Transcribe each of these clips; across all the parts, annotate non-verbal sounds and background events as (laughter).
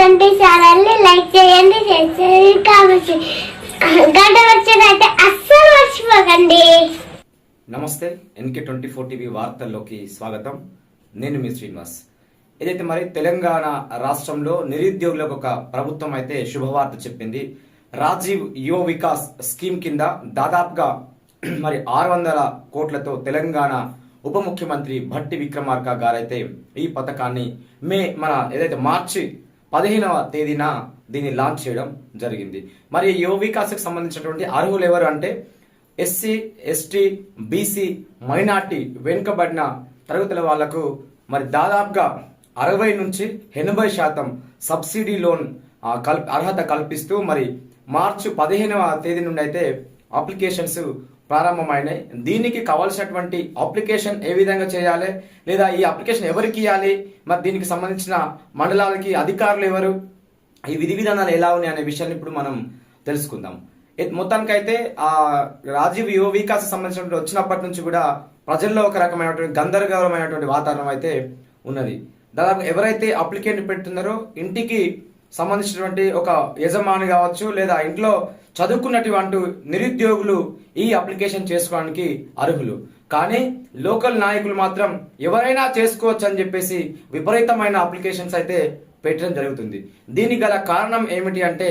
Twenty ఛానల్ని like చేయండి share చేయండి కావచ్చు గంట వచ్చినట్టే అస్సలు మర్చిపోకండి. నమస్తే ఎన్కే ట్వంటీ ఫోర్ టీవీ వార్తల్లోకి స్వాగతం. నేను మీ శ్రీనివాస్. ఏదైతే మరి తెలంగాణ రాష్ట్రంలో నిరుద్యోగులకు ఒక ప్రభుత్వం అయితే శుభవార్త చెప్పింది రాజీవ్ యువ వికాస్ స్కీమ్ కింద దాదాపుగా (clears throat) మరి ఆరు వందల కోట్లతో తెలంగాణ ఉప ముఖ్యమంత్రి భట్టి విక్రమార్క గారైతే ఈ పథకాన్ని మే మన ఏదైతే మార్చి పదిహేనవ తేదీన దీన్ని లాంచ్ చేయడం జరిగింది. మరి యువవికాసకు సంబంధించినటువంటి అర్హులు ఎవరు అంటే ఎస్సీ ఎస్టీ బీసీ మైనార్టీ వెనుకబడిన తరగతుల వాళ్ళకు మరి దాదాపుగా అరవై నుంచి ఎనభై శాతం సబ్సిడీ లోన్ కల్ అర్హత కల్పిస్తూ మరి మార్చి పదిహేనవ తేదీ నుండి అయితే అప్లికేషన్స్ ప్రారంభమైనాయి దీనికి కావాల్సినటువంటి అప్లికేషన్ ఏ విధంగా చేయాలి? లేదా ఈ అప్లికేషన్ ఎవరికి ఇవ్వాలి మరి దీనికి సంబంధించిన మండలాలకి అధికారులు ఎవరు? ఈ విధి విధానాలు ఎలా ఉన్నాయి అనే విషయాన్ని ఇప్పుడు మనం తెలుసుకుందాం. మొత్తానికైతే ఆ రాజీవ్ యువ వికాస్ సంబంధించినటువంటి వచ్చినప్పటి నుంచి కూడా ప్రజల్లో ఒక రకమైనటువంటి గందరగోళమైనటువంటి వాతావరణం అయితే ఉన్నది. దాదాపు ఎవరైతే అప్లికేషన్ పెడుతున్నారో ఇంటికి సంబంధించినటువంటి ఒక యజమాని కావచ్చు లేదా ఇంట్లో చదువుకున్నటువంటి నిరుద్యోగులు ఈ అప్లికేషన్ చేసుకోవడానికి అర్హులు. కానీ లోకల్ నాయకులు మాత్రం ఎవరైనా చేసుకోవచ్చు అని చెప్పేసి విపరీతమైన అప్లికేషన్స్ అయితే పెట్టడం జరుగుతుంది. దీనికి గల కారణం ఏమిటి అంటే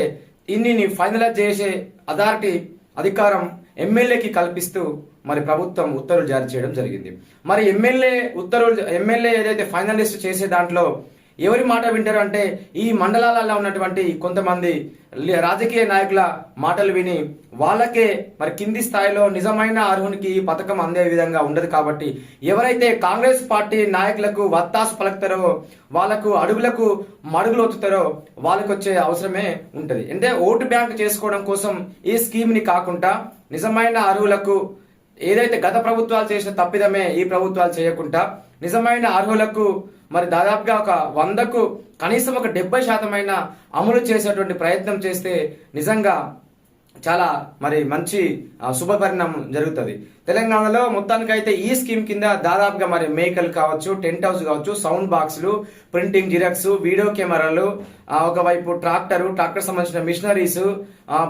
ఇన్ని ఫైనలైజ్ చేసే అథారిటీ అధికారం ఎమ్మెల్యేకి కల్పిస్తూ మరి ప్రభుత్వం ఉత్తర్వులు జారీ చేయడం జరిగింది. మరి ఎమ్మెల్యే ఉత్తర్వులు ఎమ్మెల్యే ఏదైతే ఫైనలిస్ట్ చేసే దాంట్లో ఎవరి మాట వింటారు అంటే ఈ మండలాలలో ఉన్నటువంటి కొంతమంది రాజకీయ నాయకుల మాటలు విని వాళ్ళకే మరి కింది స్థాయిలో నిజమైన అర్హునికి ఈ పథకం అందే విధంగా ఉండదు కాబట్టి ఎవరైతే కాంగ్రెస్ పార్టీ నాయకులకు వత్తాసు పలుకుతారో వాళ్ళకు అడుగులకు మడుగులు ఒత్తుతారో వాళ్ళకు వచ్చే అవసరమే ఉంటుంది. అంటే ఓటు బ్యాంక్ చేసుకోవడం కోసం ఈ స్కీమ్ని కాకుండా నిజమైన అర్హులకు ఏదైతే గత ప్రభుత్వాలు చేసిన తప్పిదమే ఈ ప్రభుత్వాలు చేయకుండా నిజమైన అర్హులకు మరి దాదాపుగా ఒక వందకు కనీసం ఒక డెబ్బై శాతమైన అమలు చేసేటువంటి ప్రయత్నం చేస్తే నిజంగా చాలా మరి మంచి శుభ పరిణామం జరుగుతుంది. తెలంగాణలో మొత్తానికైతే ఈ స్కీమ్ కింద దాదాపుగా మరి మేకలు కావచ్చు టెంట్ హౌస్ కావచ్చు సౌండ్ బాక్సులు ప్రింటింగ్ జిరాక్స్ వీడియో కెమెరాలు ఒకవైపు ట్రాక్టరు ట్రాక్టర్ సంబంధించిన మిషనరీస్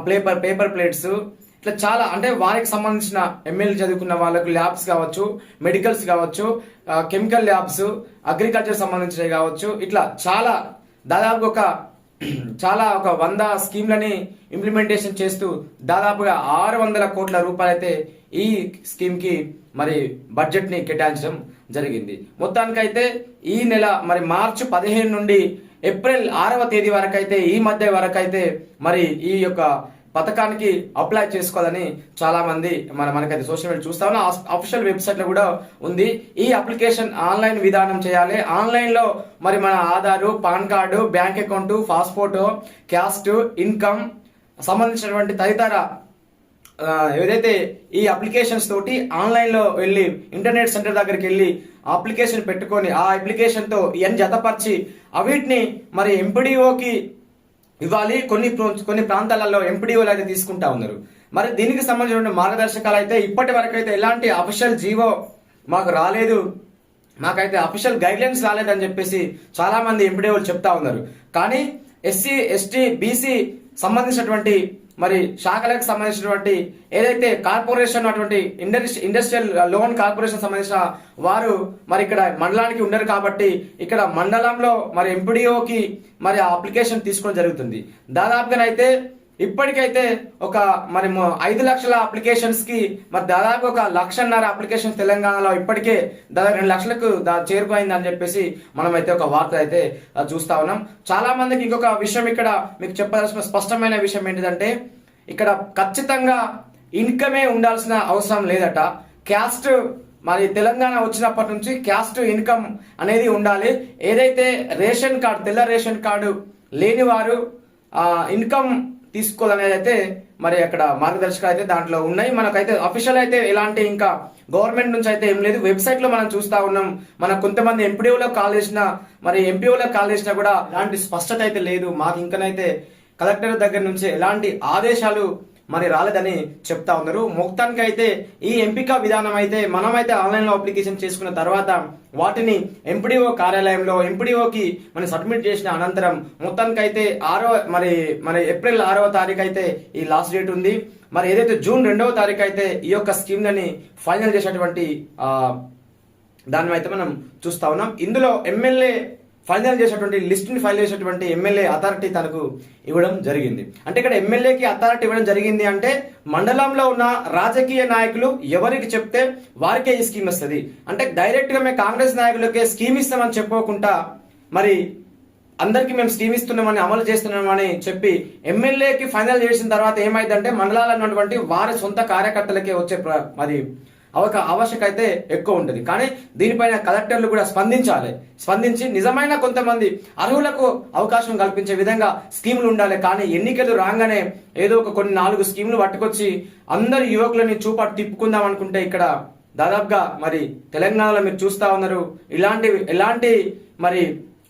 పేపర్ పేపర్ ప్లేట్స్ ఇట్లా చాలా అంటే వారికి సంబంధించిన ఎమ్మెల్యే చదువుకున్న వాళ్ళకు ల్యాబ్స్ కావచ్చు మెడికల్స్ కావచ్చు కెమికల్ ల్యాబ్స్ అగ్రికల్చర్ సంబంధించినవి కావచ్చు ఇట్లా చాలా దాదాపు ఒక చాలా ఒక వంద స్కీమ్లని ఇంప్లిమెంటేషన్ చేస్తూ దాదాపుగా ఆరు వందల కోట్ల రూపాయలైతే ఈ స్కీమ్కి మరి బడ్జెట్ని కేటాయించడం జరిగింది. మొత్తానికైతే ఈ నెల మరి మార్చి పదిహేను నుండి ఏప్రిల్ ఆరవ తేదీ వరకు అయితే ఈ మధ్య వరకు అయితే మరి ఈ యొక్క పథకానికి అప్లై చేసుకోవాలని చాలా మంది మన మనకైతే సోషల్ మీడియా చూస్తా ఉన్నాం. అఫీషియల్ వెబ్సైట్లో కూడా ఉంది. ఈ అప్లికేషన్ ఆన్లైన్ విధానం చేయాలి. ఆన్లైన్లో మరి మన Aadhaar PAN card bank account passport caste income సంబంధించినటువంటి తదితర ఏదైతే ఈ అప్లికేషన్స్ తోటి ఆన్లైన్లో వెళ్ళి ఇంటర్నెట్ సెంటర్ దగ్గరికి వెళ్ళి అప్లికేషన్ పెట్టుకొని ఆ అప్లికేషన్తో ఇవన్నీ జతపరిచి అవిటిని మరి ఎంపీడీఓకి ఇవ్వాలి. కొన్ని కొన్ని ప్రాంతాలలో ఎంపీడీఓలు అయితే తీసుకుంటా ఉన్నారు. మరి దీనికి సంబంధించిన మార్గదర్శకాలు అయితే ఇప్పటి వరకు అయితే ఎలాంటి అఫిషియల్ జీవో మాకు రాలేదు. మాకైతే అఫిషియల్ గైడ్లైన్స్ రాలేదని చెప్పేసి చాలా మంది ఎంపీడీఓలు చెప్తా ఉన్నారు. కానీ ఎస్సీ ఎస్టీ బీసీ సంబంధించినటువంటి మరి శాఖలకు సంబంధించినటువంటి ఏదైతే కార్పొరేషన్ అటువంటి ఇండస్ట్రీ ఇండస్ట్రియల్ లోన్ కార్పొరేషన్ సంబంధించిన వారు మరి ఇక్కడ మండలానికి ఉండరు కాబట్టి ఇక్కడ మండలంలో మరి ఎంపీడీఓకి మరి ఆ అప్లికేషన్ తీసుకోవడం జరుగుతుంది. దాదాపుగానైతే ఇప్పటికైతే ఒక మరి ఐదు లక్షల అప్లికేషన్స్కి మరి దాదాపు ఒక లక్షన్నర అప్లికేషన్ తెలంగాణలో ఇప్పటికే దాదాపు రెండు లక్షలకు దా- చేరుకోయింది అని చెప్పేసి మనం అయితే ఒక వార్త అయితే చూస్తా ఉన్నాం. చాలా మందికి ఇంకొక విషయం ఇక్కడ మీకు చెప్పాల్సిన స్పష్టమైన విషయం ఏంటిదంటే ఇక్కడ ఖచ్చితంగా ఇన్కమే ఉండాల్సిన అవసరం లేదట. క్యాస్ట్ మరి తెలంగాణ వచ్చినప్పటి నుంచి క్యాస్ట్ ఇన్కమ్ అనేది ఉండాలి. ఏదైతే రేషన్ కార్డు తెల్ల రేషన్ కార్డు లేని వారు ఇన్కమ్ తీసుకోవాలనేది అయితే మరి అక్కడ మార్గదర్శకాలు అయితే దాంట్లో ఉన్నాయి. మనకైతే అఫీషియల్ అయితే ఎలాంటి ఇంకా గవర్నమెంట్ నుంచి అయితే ఏం లేదు. వెబ్సైట్లో మనం చూస్తా ఉన్నాం. మన కొంతమంది ఎంపీడీఓలో కాల్ చేసినా మరి ఎంపీఓలో కాల్ చేసినా కూడా ఎలాంటి స్పష్టత అయితే లేదు. మాకు ఇంకనైతే కలెక్టర్ దగ్గర నుంచి ఎలాంటి ఆదేశాలు మరి రాలేదని చెప్తా ఉన్నారు. మొత్తానికి అయితే ఈ ఎంపిక విధానం అయితే మనమైతే ఆన్లైన్లో అప్లికేషన్ చేసుకున్న తర్వాత వాటిని ఎంపీడీఓ కార్యాలయంలో ఎంపీడీఓకి మనం సబ్మిట్ చేసిన అనంతరం మొత్తానికి అయితే ఆరో మరి మరి ఏప్రిల్ ఆరవ తారీఖు అయితే ఈ లాస్ట్ డేట్ ఉంది. మరి ఏదైతే జూన్ రెండవ తారీఖు అయితే ఈ యొక్క స్కీమ్లని ఫైనల్ చేసినటువంటి దాన్ని అయితే మనం చూస్తా ఉన్నాం. ఇందులో ఎమ్మెల్యే ఫైనల్ చేసేటువంటి లిస్ట్ని ఫైల్ చేసేటువంటి ఎమ్మెల్యే అథారిటీ తనకు ఇవ్వడం జరిగింది. అంటే ఇక్కడ ఎమ్మెల్యేకి అథారిటీ ఇవ్వడం జరిగింది అంటే మండలంలో ఉన్న రాజకీయ నాయకులు ఎవరికి చెప్తే వారికే ఈ స్కీమ్ వస్తుంది. అంటే డైరెక్ట్గా మేము కాంగ్రెస్ నాయకులకే స్కీమ్ ఇస్తామని చెప్పుకోకుండా మరి అందరికీ మేము స్కీమ్ ఇస్తున్నామని అమలు చేస్తున్నామని చెప్పి ఎమ్మెల్యేకి ఫైనల్ చేసిన తర్వాత ఏమైందంటే మండలాలన్నటువంటి వారి సొంత కార్యకర్తలకే వచ్చే ప్ర- మరి అవక ఆవశ్యక అయితే ఎక్కువ ఉంటుంది. కానీ దీనిపైన కలెక్టర్లు కూడా స్పందించాలి. స్పందించి నిజమైన కొంతమంది అర్హులకు అవకాశం కల్పించే విధంగా స్కీములు ఉండాలి. కానీ ఎన్నికలు రాగానే ఏదో ఒక కొన్ని నాలుగు స్కీములు పట్టుకొచ్చి అందరి యువకులని చూపాటు తిప్పుకుందాం అనుకుంటే ఇక్కడ దాదాపుగా మరి తెలంగాణలో మీరు చూస్తా ఉన్నారు. ఇలాంటి ఎలాంటి మరి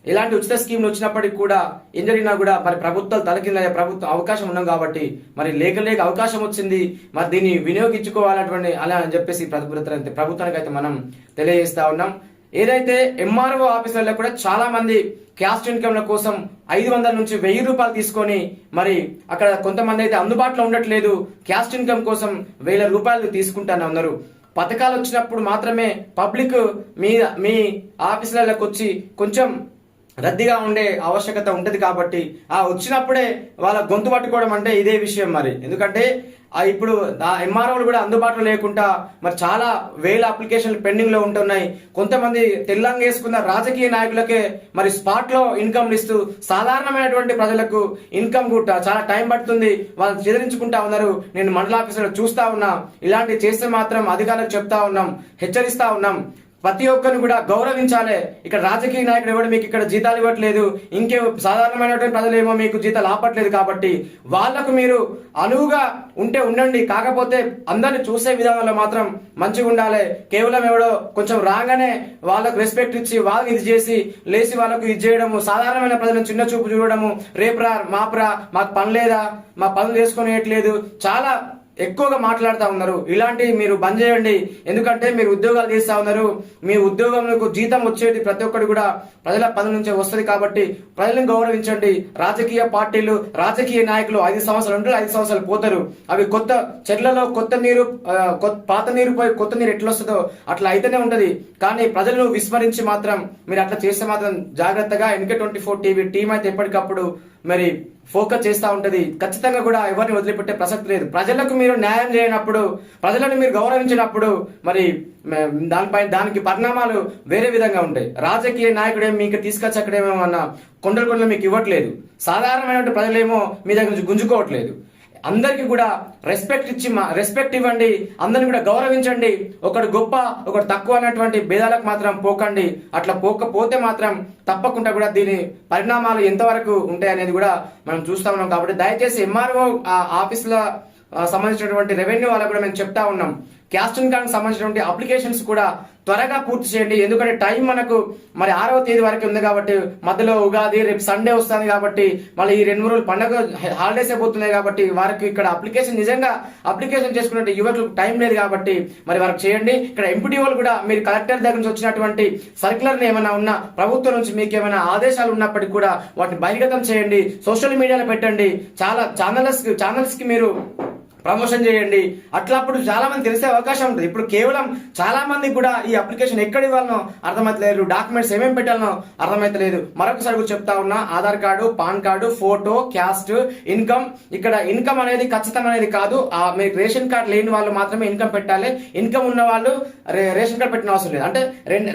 ఇలాంటి ఉచిత స్కీమ్లు వచ్చినప్పటికీ కూడా ఏం జరిగినా కూడా మరి ప్రభుత్వాలు తలకింద ప్రభుత్వం అవకాశం ఉన్నాం కాబట్టి మరి లేక లేక అవకాశం వచ్చింది మరి దీన్ని వినియోగించుకోవాలటువంటి అలా అని చెప్పేసి ప్రభుత్వ ప్రభుత్వానికి అయితే మనం తెలియజేస్తా ఉన్నాం. ఏదైతే ఎంఆర్ఓ ఆఫీసర్లో కూడా చాలా మంది క్యాస్ట్ ఇన్కమ్ల కోసం ఐదు వందల నుంచి వెయ్యి రూపాయలు తీసుకొని మరి అక్కడ కొంతమంది అయితే అందుబాటులో ఉండట్లేదు క్యాస్ట్ ఇన్కమ్ కోసం వేల రూపాయలు తీసుకుంటానే ఉన్నారు పథకాలు వచ్చినప్పుడు మాత్రమే పబ్లిక్ మీ మీ ఆఫీసులకు వచ్చి కొంచెం రద్దీగా ఉండే ఆవశ్యకత ఉంటుంది కాబట్టి ఆ వచ్చినప్పుడే వాళ్ళ గొంతు పట్టుకోవడం అంటే ఇదే విషయం మరి. ఎందుకంటే ఆ ఇప్పుడు ఆ ఎంఆర్ఓలు కూడా అందుబాటులో లేకుండా మరి చాలా వేల అప్లికేషన్లు పెండింగ్లో ఉంటున్నాయి. కొంతమంది తెల్లంగా వేసుకున్న రాజకీయ నాయకులకే మరి స్పాట్లో ఇన్కమ్లు ఇన్కమ్ ఇస్తూ సాధారణమైనటువంటి ప్రజలకు ఇన్కమ్ కూడా చాలా టైం పడుతుంది. వాళ్ళు చెదిరించుకుంటా ఉన్నారు. నేను మండల ఆఫీసులో చూస్తా ఉన్నా. ఇలాంటివి చేస్తే మాత్రం అధికారులకు చెప్తా ఉన్నాం. హెచ్చరిస్తా ఉన్నాం. ప్రతి ఒక్కరిని కూడా గౌరవించాలి. ఇక్కడ రాజకీయ నాయకుడు ఎవడు మీకు ఇక్కడ జీతాలు ఇవ్వట్లేదు. ఇంకే సాధారణమైనటువంటి ప్రజలేమో మీకు జీతాలు ఆపట్లేదు కాబట్టి వాళ్ళకు మీరు అనువుగా ఉంటే ఉండండి. కాకపోతే అందరిని చూసే విధానంలో మాత్రం మంచిగా ఉండాలి. కేవలం ఎవడో కొంచెం రాగానే వాళ్ళకు రెస్పెక్ట్ ఇచ్చి వాళ్ళని ఇది చేసి లేచి వాళ్ళకు ఇది చేయడము సాధారణమైన ప్రజలను చిన్న చూపు చూడడము రేపురా మాపురా మాకు పని లేదా మా పనులు చేసుకునేయట్లేదు చాలా ఎక్కువగా మాట్లాడుతూ ఉన్నారు. ఇలాంటివి మీరు బంద్ చేయండి. ఎందుకంటే మీరు ఉద్యోగాలు చేస్తా ఉన్నారు. మీ ఉద్యోగంలో జీతం వచ్చేది ప్రతి ఒక్కటి కూడా ప్రజల పనుల నుంచే వస్తుంది కాబట్టి ప్రజలను గౌరవించండి. రాజకీయ పార్టీలు రాజకీయ నాయకులు ఐదు సంవత్సరాలు ఉంటారు ఐదు సంవత్సరాలు పోతారు. అవి కొత్త చెట్లలో కొత్త నీరు కొత్త- పాత నీరు పోయి కొత్త నీరు ఎట్లా వస్తుందో అట్లా అయితేనే ఉంటుంది. కానీ ప్రజలను విస్మరించి మాత్రం మీరు అట్లా చేస్తే మాత్రం జాగ్రత్తగా NK twenty four TV team అయితే ఎప్పటికప్పుడు మరి ఫోకస్ చేస్తూ ఉంటుంది. ఖచ్చితంగా కూడా ఎవరిని వదిలిపెట్టే ప్రసక్తి లేదు. ప్రజలకు మీరు న్యాయం చేయనప్పుడు ప్రజలను మీరు గౌరవించినప్పుడు మరి దానిపై దానికి పరిణామాలు వేరే విధంగా ఉంటాయి. రాజకీయ నాయకుడే మీకు తీసుకొచ్చి అక్కడేమో అన్న కొండలు కొండలు మీకు ఇవ్వట్లేదు. సాధారణమైనటువంటి ప్రజలేమో మీ దగ్గర నుంచి గుంజుకోవట్లేదు. అందరికి కూడా రెస్పెక్ట్ ఇచ్చి మా రెస్పెక్ట్ ఇవ్వండి. అందరిని కూడా గౌరవించండి. ఒకడు గొప్ప ఒకడు తక్కువ అన్నటువంటి భేదాలకు మాత్రం పోకండి. అట్లా పోకపోతే మాత్రం తప్పకుండా కూడా దీని పరిణామాలు ఎంతవరకు ఉంటాయి అనేది కూడా మనం చూస్తా ఉన్నాం. కాబట్టి దయచేసి ఎంఆర్ఓ ఆఫీసుల సంబంధించినటువంటి రెవెన్యూ వాళ్ళకు కూడా మేము చెప్తా ఉన్నాం. క్యాస్టన్ ఇన్కమ్ సంబంధించినటువంటి అప్లికేషన్స్ కూడా త్వరగా పూర్తి చేయండి. ఎందుకంటే టైం మనకు మరి ఆరవ తేదీ వరకు ఉంది కాబట్టి మధ్యలో ఉగాది రేపు సండే వస్తుంది కాబట్టి మళ్ళీ ఈ రెండు మూడు రోజులు పండుగ హాలిడేస్ అయిపోతున్నాయి కాబట్టి వారికి ఇక్కడ అప్లికేషన్ నిజంగా అప్లికేషన్ చేసుకునే యువకులకు టైం లేదు కాబట్టి మరి వారికి చేయండి. ఇక్కడ ఎంపీటీ వాళ్ళు కూడా మీరు కలెక్టర్ దగ్గర నుంచి వచ్చినటువంటి సర్క్యులర్ ఏమైనా ఉన్నా ప్రభుత్వం నుంచి మీకు ఏమైనా ఆదేశాలు ఉన్నప్పటికీ కూడా వాటిని బహిర్గతం చేయండి. సోషల్ మీడియాలో పెట్టండి. చాలా ఛానల్స్ ఛానల్స్కి మీరు ప్రమోషన్ చేయండి. అట్లా అప్పుడు చాలా మంది తెలిసే అవకాశం ఉంటుంది. ఇప్పుడు కేవలం చాలా మందికి కూడా ఈ అప్లికేషన్ ఎక్కడ ఇవ్వాలనో అర్థమవుతలేదు డాక్యుమెంట్స్ ఏమేమి పెట్టాలనో అర్థమైతలేదు. మరొకసారి కూడా చెప్తా ఉన్నా Aadhaar card PAN card photo caste income. ఇక్కడ ఇన్కమ్ అనేది ఖచ్చితం అనేది కాదు. ఆ మీకు రేషన్ కార్డు లేని వాళ్ళు మాత్రమే ఇన్కమ్ పెట్టాలి. ఇన్కమ్ ఉన్న వాళ్ళు రేషన్ కార్డు పెట్టిన అవసరం లేదు. అంటే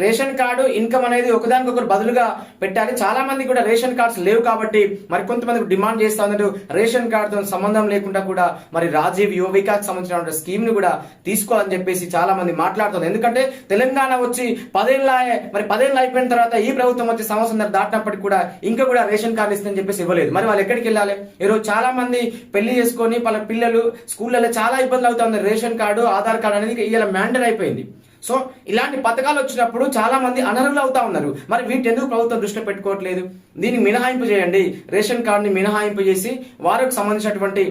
రేషన్ కార్డు ఇన్కమ్ అనేది ఒకదానికొకరు బదులుగా పెట్టాలి. చాలా మంది కూడా రేషన్ కార్డ్స్ లేవు కాబట్టి మరి కొంతమంది డిమాండ్ చేస్తా ఉన్నారు. రేషన్ కార్డుతో సంబంధం లేకుండా కూడా మరి రాజీవ్ యువ సంబంధించిన స్కీమ్ని కూడా తీసుకోవాలని చెప్పేసి చాలా మంది మాట్లాడుతున్నారు. ఎందుకంటే తెలంగాణ వచ్చి పదేళ్ళ మరి పదేళ్ళు అయిపోయిన తర్వాత ఈ ప్రభుత్వం వచ్చి సంవత్సరం దాటినప్పటికి కూడా ఇంకా కూడా రేషన్ కార్డు ఇస్తుందని చెప్పేసి ఇవ్వలేదు. మరి వాళ్ళు ఎక్కడికి వెళ్ళాలి? ఈరోజు చాలా మంది పెళ్ళి చేసుకొని వాళ్ళ పిల్లలు స్కూళ్ళలో చాలా ఇబ్బందులు అవుతుంది రేషన్ కార్డు ఆధార్ కార్డు అనేది ఇలా మ్యాండర్ అయిపోయింది. సో ఇలాంటి పథకాలు వచ్చినప్పుడు చాలా మంది అనర్హులు అవుతా ఉన్నారు. మరి వీటి ఎందుకు ప్రభుత్వం దృష్టిలో పెట్టుకోవట్లేదు? దీన్ని మినహాయింపు చేయండి. రేషన్ కార్డుని మినహాయింపు చేసి వారికి సంబంధించినటువంటి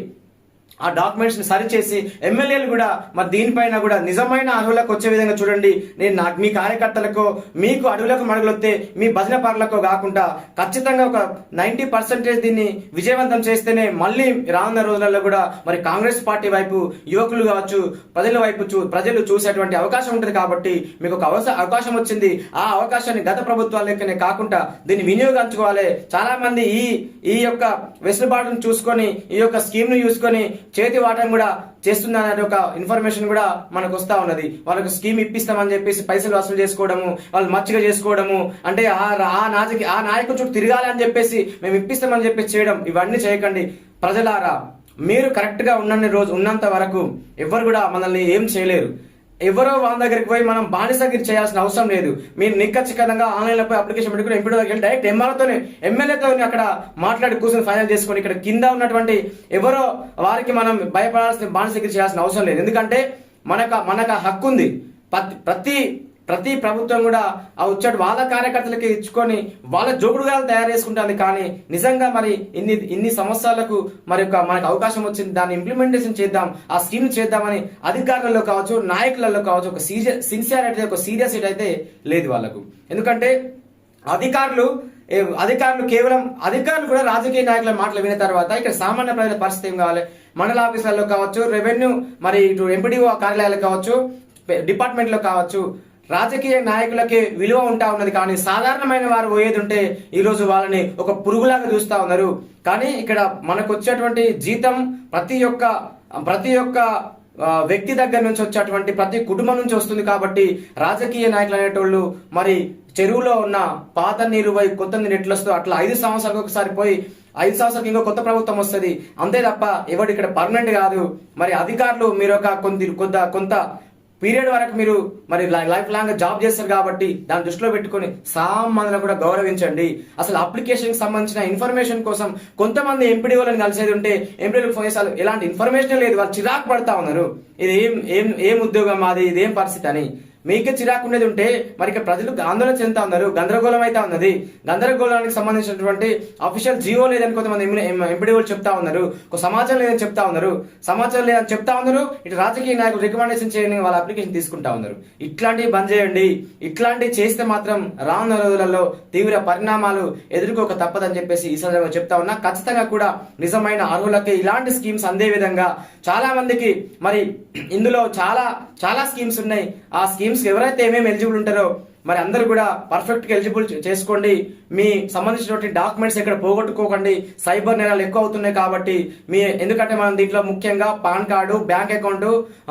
ఆ డాక్యుమెంట్స్ని సరిచేసి ఎమ్మెల్యేలు కూడా మరి దీనిపైన కూడా నిజమైన అడవులకు వచ్చే విధంగా చూడండి. నేను నాకు మీ కార్యకర్తలకు మీకు అడవులకు మడగలొస్తే మీ భజన పరులకు కాకుండా ఖచ్చితంగా ఒక నైన్టీ పర్సెంటేజ్ దీన్ని విజయవంతం చేస్తేనే మళ్ళీ రానున్న రోజులలో కూడా మరి కాంగ్రెస్ పార్టీ వైపు యువకులు కావచ్చు ప్రజల వైపు చూ ప్రజలు చూసేటువంటి అవకాశం ఉంటుంది కాబట్టి మీకు ఒక అవస అవకాశం వచ్చింది. ఆ అవకాశాన్ని గత ప్రభుత్వాల లెక్కనే కాకుండా దీన్ని వినియోగించుకోవాలి. చాలా మంది ఈ ఈ యొక్క వెసులుబాటును చూసుకొని ఈ యొక్క స్కీమ్ను చూసుకొని చేతి వాటం కూడా చేస్తుందనే ఒక ఇన్ఫర్మేషన్ కూడా మనకు వస్తా ఉన్నది. వాళ్ళకు స్కీమ్ ఇప్పిస్తామని చెప్పేసి పైసలు వసూలు చేసుకోవడము వాళ్ళు మచ్చిగా చేసుకోవడము అంటే ఆ ఆ నాజకి ఆ నాయకుడు చుట్టూ తిరగాలి అని చెప్పేసి మేము ఇప్పిస్తామని చెప్పేసి చేయడం ఇవన్నీ చేయకండి. ప్రజలారా మీరు కరెక్ట్గా ఉన్న ఉన్నన్ని రోజు ఉన్నంత వరకు ఎవరు కూడా మనల్ని ఏం చేయలేరు. ఎవరో వాళ్ళ దగ్గరికి పోయి మనం బానిసగిరి చేయాల్సిన అవసరం లేదు. మీరు నిక్కచ్చితంగా ఆన్లైన్ పోయి అప్లికేషన్ పెట్టుకుని ఎంపీ దగ్గరికి వెళ్ళి డైరెక్ట్ ఎంఆర్ఓతోనే ఎమ్మెల్యేతో అక్కడ మాట్లాడి కూర్చొని ఫైనల్ చేసుకొని ఇక్కడ కింద ఉన్నటువంటి ఎవరో వారికి మనం భయపడాల్సిన బానిసగిరి చేయాల్సిన అవసరం లేదు. ఎందుకంటే మనకు మనకు హక్కు ఉంది. ప్రతి- ప్రతి ప్రభుత్వం కూడా ఆ వచ్చాడు వాళ్ళ కార్యకర్తలకి ఇచ్చుకొని వాళ్ళ జోగుడుగాలు తయారు చేసుకుంటుంది. కానీ నిజంగా మరి ఇన్ని ఇన్ని సంవత్సరాలకు మరి యొక్క మనకు అవకాశం వచ్చింది. దాన్ని ఇంప్లిమెంటేషన్ చేద్దాం ఆ స్కీమ్ చేద్దామని అధికారులలో కావచ్చు నాయకులలో కావచ్చు ఒక సీరియస్ సిన్సియారిటీ ఒక సీరియస్ అయితే లేదు వాళ్ళకు. ఎందుకంటే అధికారులు అధికారులు కేవలం అధికారులు కూడా రాజకీయ నాయకుల మాటలు విన్న తర్వాత ఇక్కడ సామాన్య ప్రజల పరిస్థితి ఏం కావాలి? మండల ఆఫీసులలో కావచ్చు రెవెన్యూ మరి ఇటు ఎంపీడీఓ కార్యాలయాలు కావచ్చు డిపార్ట్మెంట్లో కావచ్చు రాజకీయ నాయకులకి విలువ ఉంటా ఉన్నది కానీ సాధారణమైన వారు పోయేది ఉంటే ఈరోజు వాళ్ళని ఒక పురుగులాగా చూస్తూ ఉన్నారు. కానీ ఇక్కడ మనకు వచ్చేటువంటి జీతం ప్రతి ఒక్క ప్రతి ఒక్క వ్యక్తి దగ్గర నుంచి వచ్చేటువంటి ప్రతి కుటుంబం నుంచి వస్తుంది కాబట్టి రాజకీయ నాయకులు అనేటోళ్ళు మరి చెరువులో ఉన్న పాత నీరు పోయి కొత్త నీరు ఎట్లొస్తూ అట్లా ఐదు సంవత్సరాలకు ఒకసారి పోయి ఐదు సంవత్సరాలకు ఇంకో కొత్త ప్రభుత్వం వస్తుంది. అంతే తప్ప ఎవడు ఇక్కడ పర్మనెంట్ కాదు. మరి అధికారులు మీరు ఒక కొద్ది కొంత కొంత పీరియడ్ వరకు మీరు మరి లై- లైఫ్ లాంగ్ జాబ్ చేస్తారు కాబట్టి దాన్ని దృష్టిలో పెట్టుకొని సామాన్యులను కూడా గౌరవించండి. అసలు అప్లికేషన్కి సంబంధించిన ఇన్ఫర్మేషన్ కోసం కొంతమంది ఎంపీడీ వాళ్ళని కలిసేది ఉంటే ఎంపీడీలకు ఫోన్ చేసారు ఎలాంటి ఇన్ఫర్మేషన్ లేదు వాళ్ళు చిరాకు పడతా ఉన్నారు. ఇది ఏం ఏం ఏం ఉద్యోగం మాది ఇదేం పరిస్థితి అని. మీకే చిరాకు ఉండేది ఉంటే మరి ఇక ప్రజలు ఆందోళన చెందుతా ఉన్నారు గందరగోళం అయితే ఉన్నది. గందరగోళానికి సంబంధించినటువంటి అఫీషియల్ జియో లేదని కొంతమంది ఎంపీడీ చెప్తా ఉన్నారు ఒక సమాచారం లేదని చెప్తా ఉన్నారు. సమాచారం లేదని చెప్తా ఉన్నారు ఇటు రాజకీయ నాయకులు రికమెండేషన్ చేయని వాళ్ళ అప్లికేషన్ తీసుకుంటా ఉన్నారు. ఇట్లాంటివి బంద్ చేయండి. ఇట్లాంటివి చేస్తే మాత్రం రానున్న రోజులలో తీవ్ర పరిణామాలు ఎదుర్కోక తప్పదని చెప్పేసి ఈ సందర్భంగా చెప్తా ఉన్నా. ఖచ్చితంగా కూడా నిజమైన అర్హులకి ఇలాంటి స్కీమ్స్ అందే విధంగా చాలా మందికి మరి ఇందులో చాలా చాలా స్కీమ్స్ ఉన్నాయి. ఆ స్కీమ్స్ ఎవరైతే ఏమేమి ఎలిజిబుల్ ఉంటారో మరి అందరూ కూడా పర్ఫెక్ట్గా ఎలిజిబుల్ చేసుకోండి. మీ సంబంధించినటువంటి డాక్యుమెంట్స్ ఇక్కడ పోగొట్టుకోకండి. సైబర్ నేరాలు ఎక్కువ అవుతున్నాయి కాబట్టి మీ ఎందుకంటే మనం దీంట్లో ముఖ్యంగా పాన్ కార్డు బ్యాంక్ అకౌంట్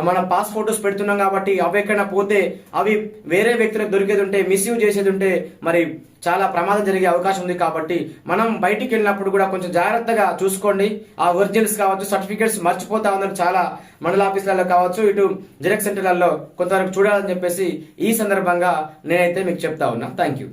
మన పాస్ ఫోటోస్ పెడుతున్నాం కాబట్టి అవి ఎక్కడైనా పోతే అవి వేరే వ్యక్తులకు దొరికేది ఉంటే మిస్యూజ్ చేసేది ఉంటే మరి చాలా ప్రమాదం జరిగే అవకాశం ఉంది కాబట్టి మనం బయటికి వెళ్ళినప్పుడు కూడా కొంచెం జాగ్రత్తగా చూసుకోండి. ఆ ఒరిజినల్స్ కావచ్చు సర్టిఫికేట్స్ మర్చిపోతా ఉన్నారు చాలా మండల ఆఫీసులలో కావచ్చు ఇటు జిరాక్స్ సెంటర్లలో కొంతవరకు చూడాలని చెప్పేసి ఈ సందర్భంగా నేనైతే మీకు చెప్తా ఉన్నా. Thank you